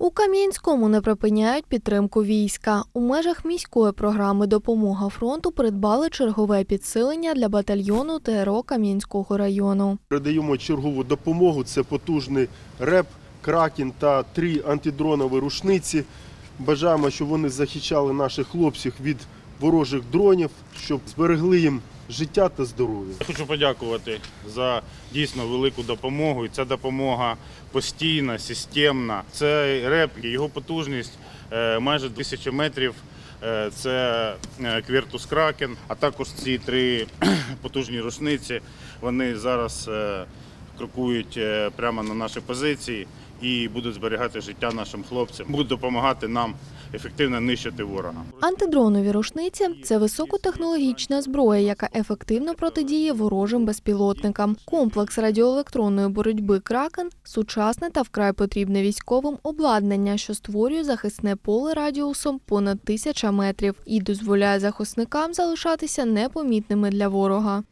У Кам'янському не припиняють підтримку війська. У межах міської програми Допомога фронту придбали чергове підсилення для батальйону ТРО Кам'янського району. Передаємо чергову допомогу. Це потужний реп, кракен та три антидронові рушниці. Бажаємо, щоб вони захищали наших хлопців від ворожих дронів, щоб зберегли їм життя та здоров'я. Хочу подякувати за дійсно велику допомогу. І ця допомога постійна, системна. Цей реп, його потужність е, майже 1000 метрів. Е, Це е, Квіртус Кракен, а також ці три потужні рушниці. Вони зараз крокують прямо на наші позиції і будуть зберігати життя нашим хлопцям, будуть допомагати нам ефективно нищити ворога. Антидронові рушниці це високотехнологічна зброя, яка ефективно протидіє ворожим безпілотникам. Комплекс радіоелектронної боротьби Кракен сучасне та вкрай потрібне військовим обладнання, що створює захисне поле радіусом понад тисяча метрів і дозволяє захисникам залишатися непомітними для ворога.